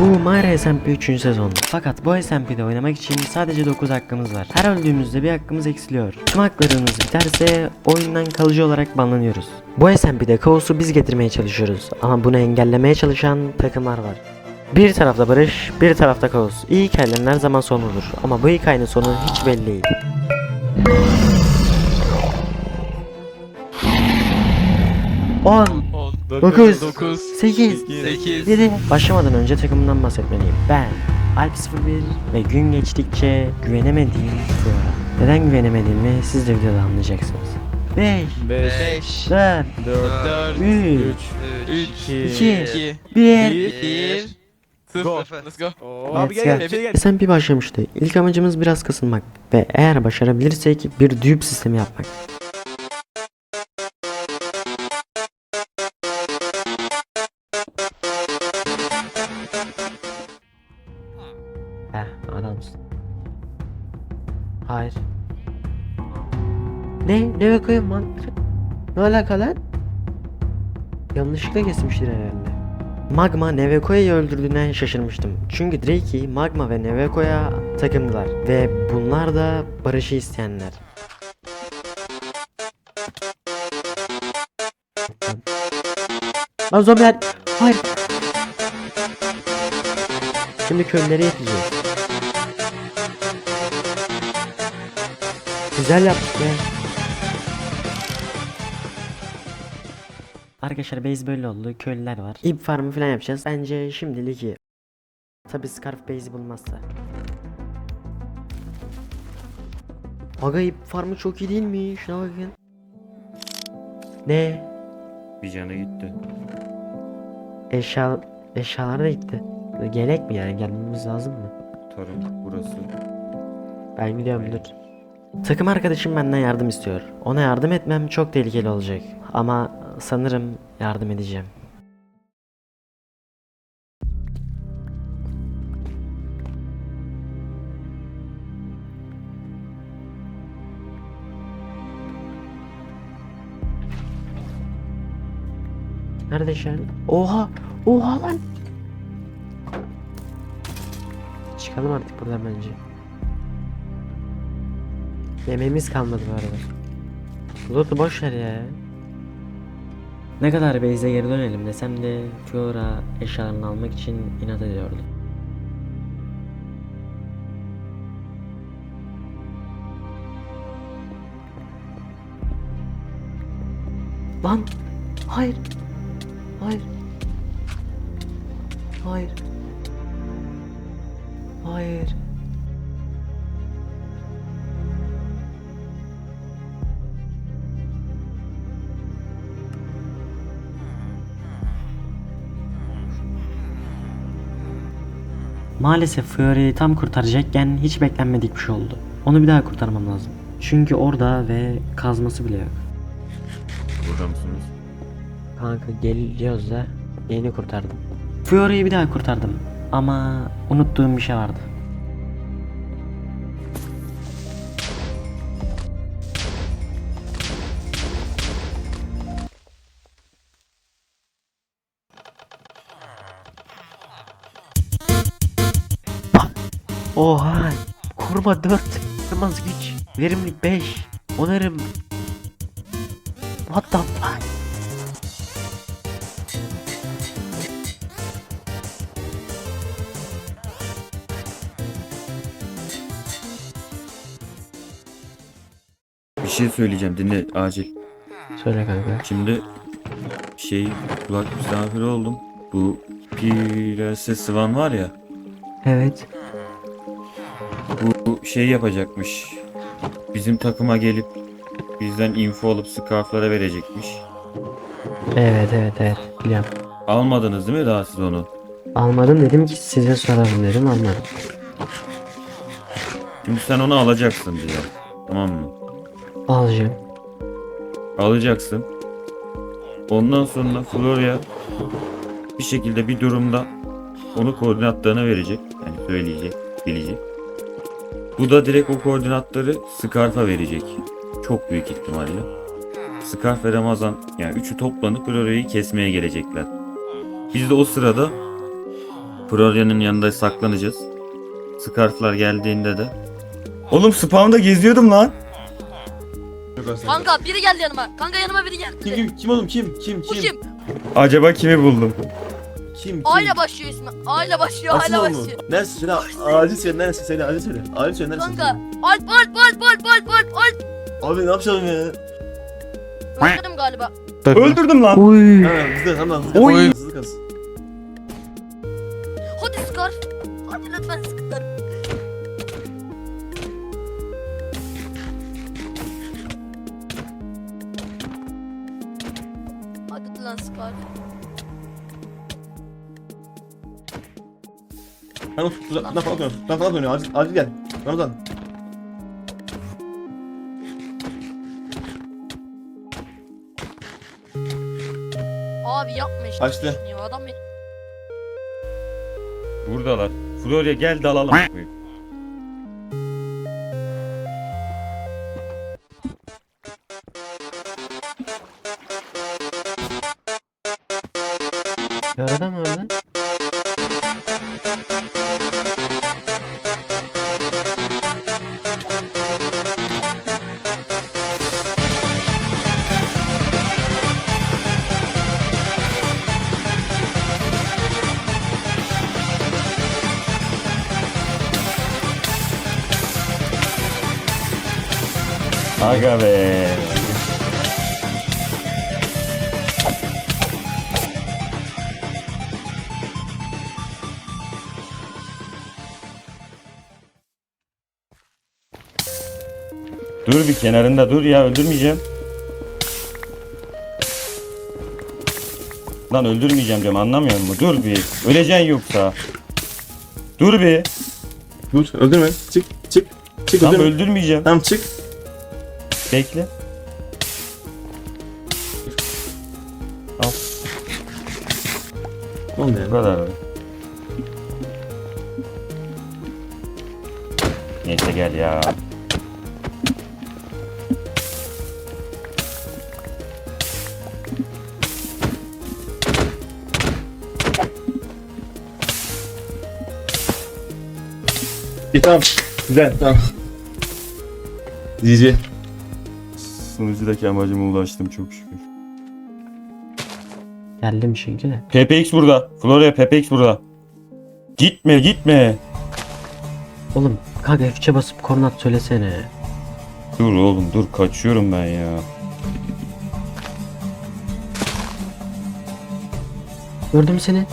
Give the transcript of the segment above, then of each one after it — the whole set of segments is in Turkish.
Bu Mare SMP 3. sezon. Fakat bu SMP'de oynamak için sadece 9 hakkımız var. Her öldüğümüzde bir hakkımız eksiliyor. Tüm haklarımız biterse oyundan kalıcı olarak banlanıyoruz. Bu SMP'de kaosu biz getirmeye çalışıyoruz. Ama bunu engellemeye çalışan takımlar var. Bir tarafta barış, bir tarafta kaos. İyi hikayelerin her zaman sonu olur. Ama bu hikayenin sonu hiç belli değil. On, 10, 9, 9, 8, 8, 7. Başlamadan önce takımımdan bahsetmeliyim. Ben Alp 01 ve gün geçtikçe güvenemediğim Flora. Neden güvenemediğimi siz de videoda anlayacaksınız. 5, 5, 4, 4, 3, 3, 2, 2, 1. 1, 0, let's go. Abi gel gel. gel gel. SMP başlamıştı. İlk amacımız biraz kasılmak ve eğer başarabilirsek bir düğüp sistemi yapmak. Ne? Ne bakayım lan? Ne alaka lan? Yanlışlıkla kesmiştir herhalde. Magma Nevekoya'yı öldürdüğüne şaşırmıştım. Çünkü Drakey, Magma ve Nevekoya takımdılar. Ve bunlar da barışı isteyenler. Lan zombiler! Hayır! Şimdi köylere yeteceğiz. Güzel yaptık be. Arkadaşlar base böyle oldu. Köylüler var. İp farmı falan yapacağız. Bence şimdilik iyi. Tabi Scarf base'i bulmazsa. Aga ip farmı çok iyi değil mi? Şuna bakın. Ne? Bir canı gitti. Eşya eşyalar da gitti. Gerek mi yani gelmemiz lazım mı? Tarım burası. Ben gidiyorum dur. Takım arkadaşım benden yardım istiyor. Ona yardım etmem çok tehlikeli olacak. Ama sanırım yardım edeceğim. Nerede Şerli? Oha! Oha lan! Çıkalım artık buradan bence. Yemeğimiz kalmadı bu arada. Loot'u boş ver ya. Ne kadar base'e geri dönelim desem de Fiora eşyalarını almak için inat ediyordu. Lan! Hayır! Hayır! Hayır! Hayır! Maalesef Fury'yi tam kurtaracakken hiç beklenmedik bir şey oldu. Onu bir daha kurtarmam lazım. Çünkü orada ve kazması bile yok. Burada mısınız? Kanka geliyoruz da yeni kurtardım. Fury'yi bir daha kurtardım. Ama unuttuğum bir şey vardı. Oha! Koruma 4, kırmaz güç, verimlilik 5, onarım. What the fuck? Bir şey söyleyeceğim dinle acil. Söyle kanka. Şimdi şey kulak misafiri oldum. Bu Prenses Swan var ya. Evet. Şey yapacakmış. Bizim takıma gelip bizden info alıp scarflara verecekmiş. Evet evet evet biliyorum. Almadınız değil mi daha siz onu? Almadım dedim ki size sorarım dedim almadım. Şimdi sen onu alacaksın diye. Tamam mı? Alacağım. Alacaksın. Ondan sonra Florya bir şekilde bir durumda onu koordinatlarına verecek. Yani söyleyecek, bilecek. Bu da direkt o koordinatları Scarf'a verecek. Çok büyük ihtimalle. Scarf ve Ramazan yani üçü toplanıp Florya'yı kesmeye gelecekler. Biz de o sırada Florya'nın yanında saklanacağız. Scarf'lar geldiğinde de. Oğlum spamda geziyordum lan. Kanka biri geldi yanıma. Kanka yanıma biri geldi. Kim kim kim oğlum kim kim Bu kim kim? Acaba kimi buldum? Kim kim? A ile başlıyor ismi. A ile başlıyor. A ile Aslan mı? başlıyor. Neresi söyle acil söyle neresi söyle acil söyle. Acil söyle neresi? Kanka. Alp Alp Alp Alp Alp Alp Alp. Abi ne yapalım ya? Öldürdüm galiba. Öldürdüm lan. Uy. Ha hızlı tamam hızlı Oy. kaz. Hızlı kaz. Hadi Scar. Hadi lütfen Scar. Hadi lan Scar. Kanka tuzaktan falan dönüyor. Tuzaktan falan dönüyor. Acil, acil gel. Ramazan. Abi yapma işte. Açtı. Adam. Buradalar. Florya gel dalalım. Aga be. Dur bir kenarında dur ya öldürmeyeceğim. Lan öldürmeyeceğim diyorum anlamıyor musun? Dur bir. Öleceksin yoksa. Dur bir. Dur öldürme. Çık çık. Çık Tamam öldürme. öldürmeyeceğim. Tamam çık. Bekle. Ne oldu Bu kadar. Neyse gel ya. İyi tamam. Güzel tamam. GG. Sunucudaki amacıma ulaştım çok şükür. Geldim çünkü de. PPX burada. Florya PPX burada. Gitme gitme. Oğlum kanka F3'e basıp koordinat söylesene. Dur oğlum dur kaçıyorum ben ya. Gördüm seni.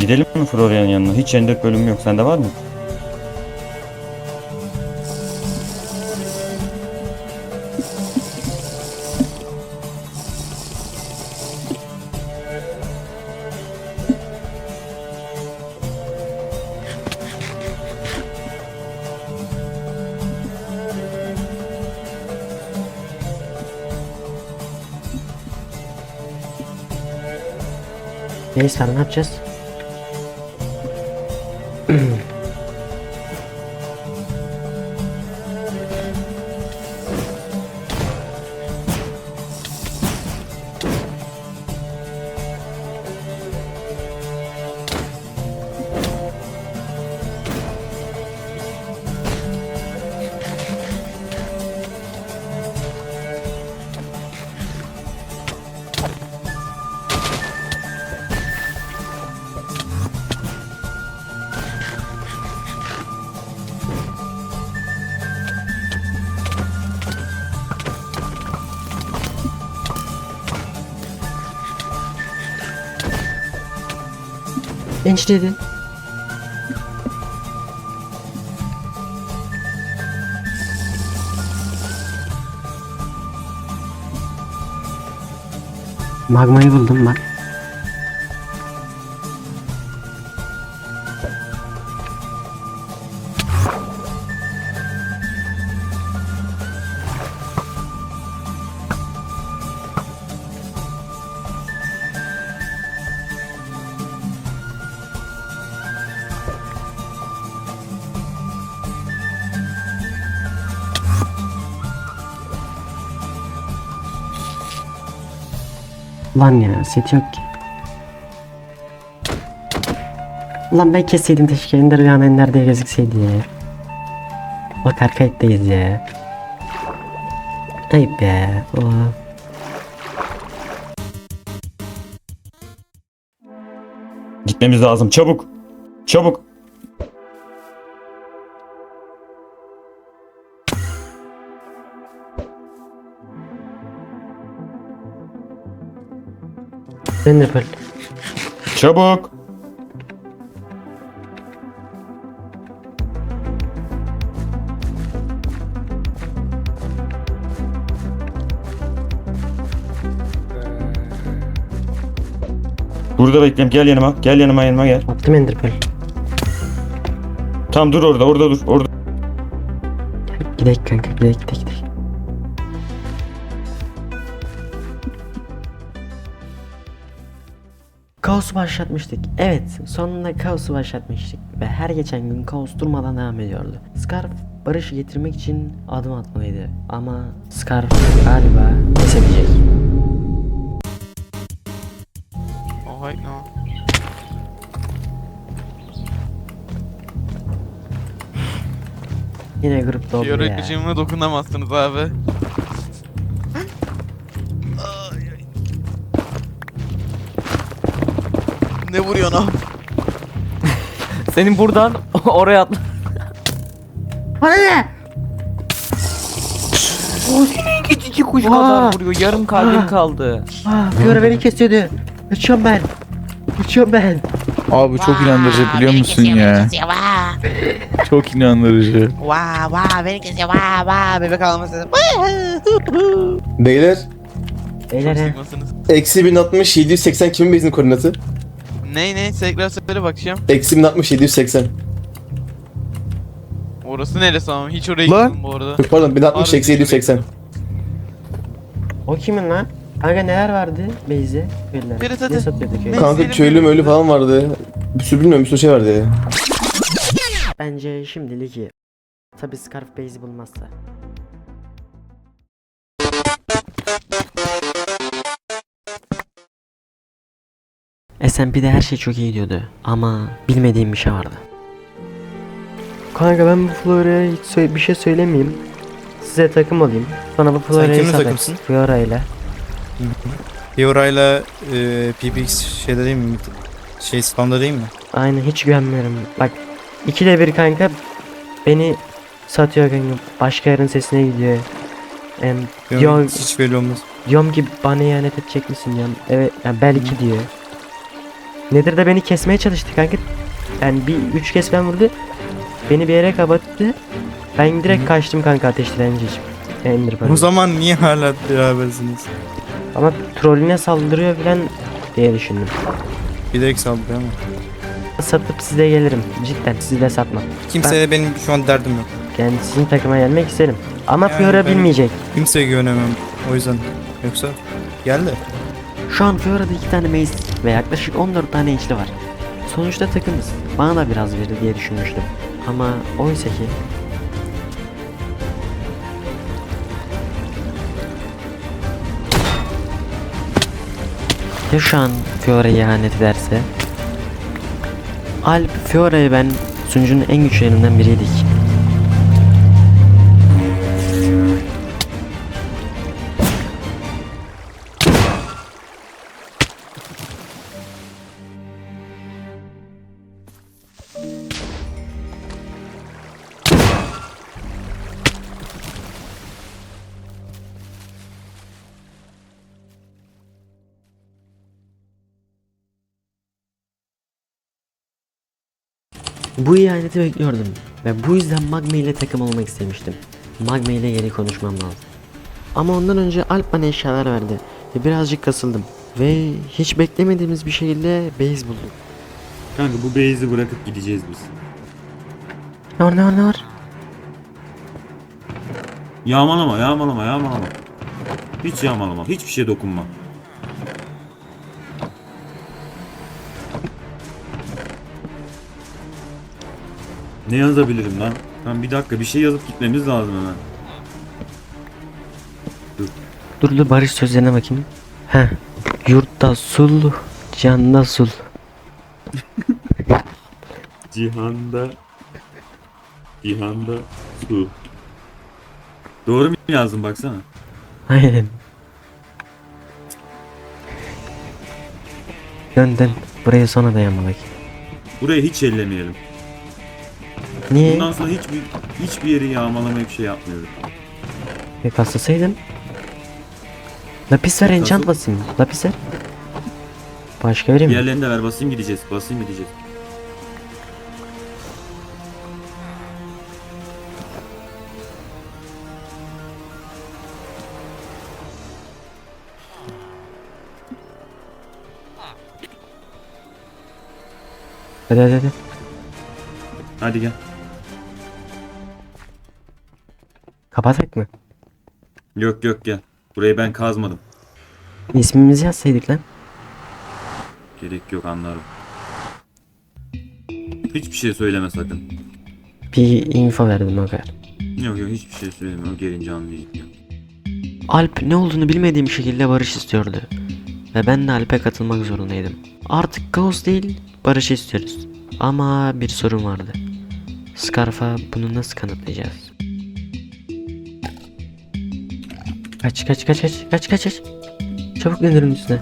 Gidelim mi Florya'nın yanına? Hiç endek bölümü yok. Sende var mı? Neyse ne yapacağız? Genç dedi. Magmayı buldum ben. Lan ya set yok ki. Lan ben kesseydim teşke Ender Ender diye gözükseydi ya. Bak arka etteyiz ya. Ayıp be. Oha. Gitmemiz lazım çabuk. Çabuk. Ender Pearl. Çabuk. Burada bekleyeyim. Gel yanıma. Gel yanıma yanıma gel. Attım Ender Pearl. Tam dur orada. Orada dur. Orada. Gidek kanka gidek gidek Kaosu başlatmıştık. Evet, sonunda kaosu başlatmıştık. Ve her geçen gün kaos durmadan devam ediyordu. Scarf barışı getirmek için adım atmalıydı. Ama Scarf galiba pes edecek. Oh wait no. Yine grup doldu Fiora ya. gücüme dokunamazsınız abi. Vuruyorsun abi? Senin buradan oraya atla. Bana ne? İki kuş kadar vuruyor. Yarım kalbim kaldı. Ah, Fiora beni kesiyordu. Uçuyorum ben. Uçuyorum ben. Abi çok inandırıcı biliyor musun ya? Çok inandırıcı. Vaa vaa beni kesiyor vaa vaa bebek ağlaması. Beyler. Sıkmasınız. eksi 1060 780 kimin base'in koordinatı? Ne ne tekrar söyle bakacağım. Eksi 1060 780. Orası neresi ama hiç oraya Lan. bu arada. Yok, Pardon 1060 Harbi eksi 780. O kimin lan? Kanka neler vardı Beyze? Beyler. Biri tadı. Ne Kanka köylü möylü falan vardı. Bir sürü bilmiyorum bir sürü şey vardı ya. Bence şimdilik iyi. Tabi Scarf Base'i bulmazsa. SMP'de her şey çok iyi gidiyordu ama bilmediğim bir şey vardı. Kanka ben bu Flora'ya hiç bir şey söylemeyeyim. Size takım olayım. Sonra bu Flora'yı kimle satarsın. takımsın? Fiora ile. E, PPX şeyde değil mi? Şey spamda değil mi? Aynen hiç güvenmiyorum. Bak ikide bir kanka beni satıyor kanka. Başka yerin sesine gidiyor. Em, Diyorum, diyor, hiç belli olmaz. diyorum ki bana ihanet edecek misin diyorum. Evet yani belki diyor. Nedir de beni kesmeye çalıştı kanka. Yani bir üç kez ben vurdu. Beni bir yere kapattı. Ben direkt kaçtım kanka ateşlenince. Ender O Pearl. zaman niye hala berabersiniz? Ama trollüne saldırıyor falan diye düşündüm. Bilerek saldırıyor ama. Satıp size gelirim. Cidden sizi de satmam. Kimseye benim şu an derdim yok. Yani sizin takıma gelmek isterim. Ama Yani Fiora ben- bilmeyecek. Kimseye güvenemem. O yüzden. Yoksa gel de. Şu an Fiora'da iki tane mace ve yaklaşık 14 tane içli var. Sonuçta takımız. Bana da biraz verir diye düşünmüştüm. Ama oysa ki Ya şu an Fiora ihanet ederse Alp Fiora'yı ben sunucunun en güçlerinden biriydik. Bu ihaneti bekliyordum ve bu yüzden Magma ile takım olmak istemiştim. Magma ile geri konuşmam lazım. Ama ondan önce Alp bana eşyalar verdi ve birazcık kasıldım. Ve hiç beklemediğimiz bir şekilde base buldum. Kanka bu base'i bırakıp gideceğiz biz. Ne var ne var ne var? Yağmalama, yağmalama, yağmalama. Hiç yağmalama, hiçbir şeye dokunma. Ne yazabilirim lan? Lan bir dakika bir şey yazıp gitmemiz lazım hemen. Dur dur barış sözlerine bakayım. Heh Yurtta sul, canda sul. Cihanda Cihanda su. Doğru mu yazdım baksana? Aynen. Dön dön. Buraya sonra dayanmalık. Burayı hiç ellemeyelim. Niye? Bundan sonra hiçbir hiçbir yeri yağmalamaya bir şey yapmıyorum. Bir kaslasaydın. Lapis ver enchant basayım. Lapis ver. Başka vereyim mi? Diğerlerini de ver basayım gideceğiz. Basayım gideceğiz. Hadi hadi hadi. Hadi gel. Kapatak mı? Yok yok gel. Burayı ben kazmadım. İsmimizi yazsaydık lan. Gerek yok anlarım. Hiçbir şey söyleme sakın. Bir info verdim o kadar. Yok yok hiçbir şey söyleme. O gelince anlayacak. ya. Alp ne olduğunu bilmediğim şekilde barış istiyordu. Ve ben de Alp'e katılmak zorundaydım. Artık kaos değil, barış istiyoruz. Ama bir sorun vardı. Scarf'a bunu nasıl kanıtlayacağız? Kaç kaç kaç kaç kaç kaç kaç. Çabuk indirin üstüne.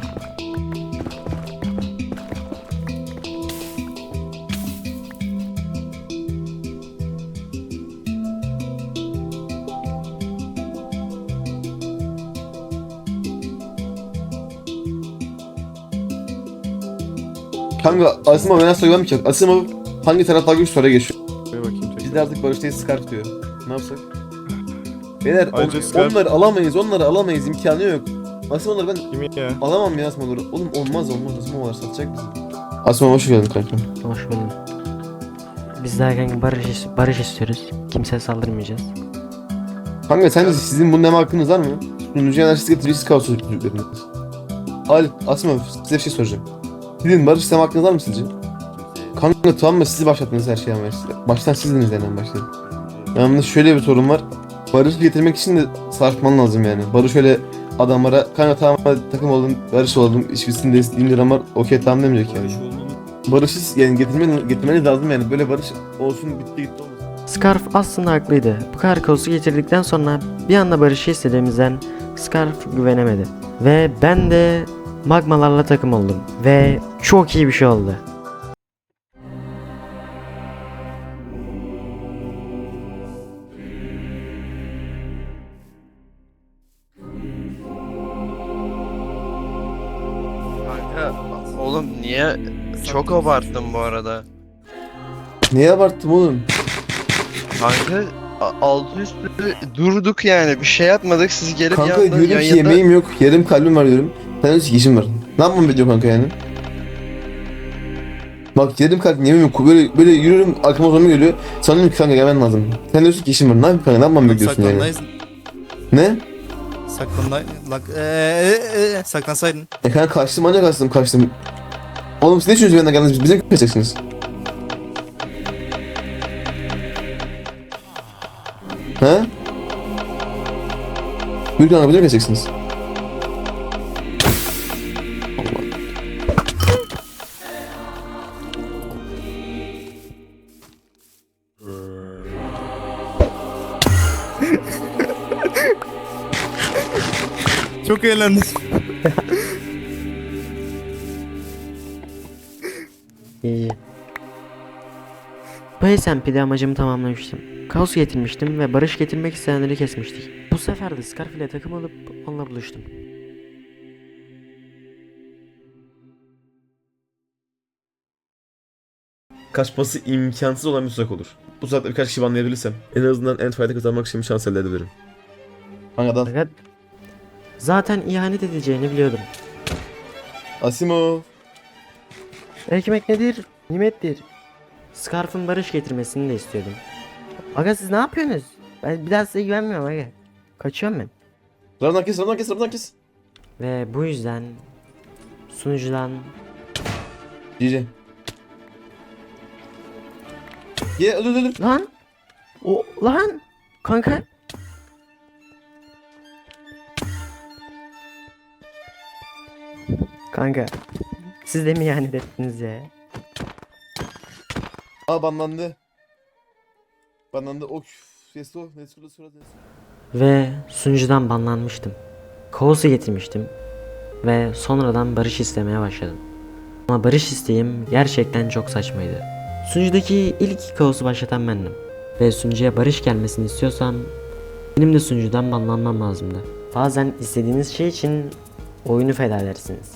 Kanka Asimov ben soruyorum ki Asimov hangi tarafta güç soruya geçiyor? Bir bakayım. Biz de artık barıştayız Scarf diyor. Ne yapsak? Beyler on- onları alamayız onları alamayız imkanı yok. Asimov'ları ben Kimi ya? alamam ya Asimov'ları. Oğlum olmaz olmaz Asimov'lar satacak bizi. Asimov hoş geldin kanka. Hoş buldum. Biz daha kanka barış, is- barış istiyoruz. Kimseye saldırmayacağız. Kanka sen sizin bunun ne hakkınız var mı? Sunucu enerjisi getiriyor siz kaos çocuklarınız. Halit, Asimov size bir şey soracağım. Sizin barış isteme hakkınız var mı sizce? Kanka tamam mı siz başlattınız her şeyi ama. Baştan sizdiniz yani en başta. Yalnız şöyle bir sorun var. Barış getirmek için de sarfman lazım yani. Barış öyle adamlara kanka tamam hadi takım oldum, barış oldum, işbirliğini de istediğim adamlar okey tamam demeyecek yani. Barışı yani getirmeniz, getirmeniz lazım yani. Böyle barış olsun bitti gitti olmasın. Scarf aslında haklıydı. Bu kadar kaosu getirdikten sonra bir anda barışı istediğimizden Scarf güvenemedi. Ve ben de magmalarla takım oldum. Ve çok iyi bir şey oldu. Kanka oğlum niye çok abarttın bu arada. Niye abarttım oğlum? Kanka altı üstü durduk yani bir şey yapmadık siz gelip Kanka yandan diyorum yan ki yana- yemeğim yok, yarım kalbim var diyorum. Sen diyorsun ki işim var. Ne yapmam bekliyor kanka yani? Bak yarım kalbim yemeğim yok. Böyle, böyle yürüyorum arkama zombi geliyor. Sanıyorum ki kanka gelmen lazım. Sen diyorsun ki işim var. Ne yapayım kanka? Ne yapmam bekliyorsun yani? Ne? Saklanday... Lak... Eee... Eee... Saklansaydın. E kanka kaçtım ancak kaçtım kaçtım. Oğlum siz ne düşünüyorsunuz benden geldiniz? Bize mi kaçacaksınız? He? Buyur kanka bize mi kaçacaksınız? Çok eğlendim. İyi. Bu SMP'de amacımı tamamlamıştım. Kaos getirmiştim ve barış getirmek isteyenleri kesmiştik. Bu sefer de Scarf ile takım alıp onunla buluştum. Kaçması imkansız olan bir tuzak olur. Bu saatte birkaç kişi banlayabilirsem en azından end fight'e kazanmak için bir şans elde edebilirim. Kanka dal. Zaten ihanet edeceğini biliyordum. Asimo. Ekmek nedir? Nimettir. Scarf'ın barış getirmesini de istiyordum. Aga siz ne yapıyorsunuz? Ben bir daha size güvenmiyorum aga. Kaçıyorum ben. Ramdan kes, ramdan kes, ramdan kes. Ve bu yüzden sunucudan GG. Ye öldür öldür. lan o lan kanka Kanka. Siz de mi yani ettiniz ya? Aa banlandı. Banlandı. Of. Sesli o. Nesli surat nesli. Ve sunucudan banlanmıştım. Kaos'u getirmiştim. Ve sonradan barış istemeye başladım. Ama barış isteğim gerçekten çok saçmaydı. Sunucudaki ilk kaosu başlatan bendim. Ve sunucuya barış gelmesini istiyorsam benim de sunucudan banlanmam lazımdı. Bazen istediğiniz şey için oyunu feda edersiniz.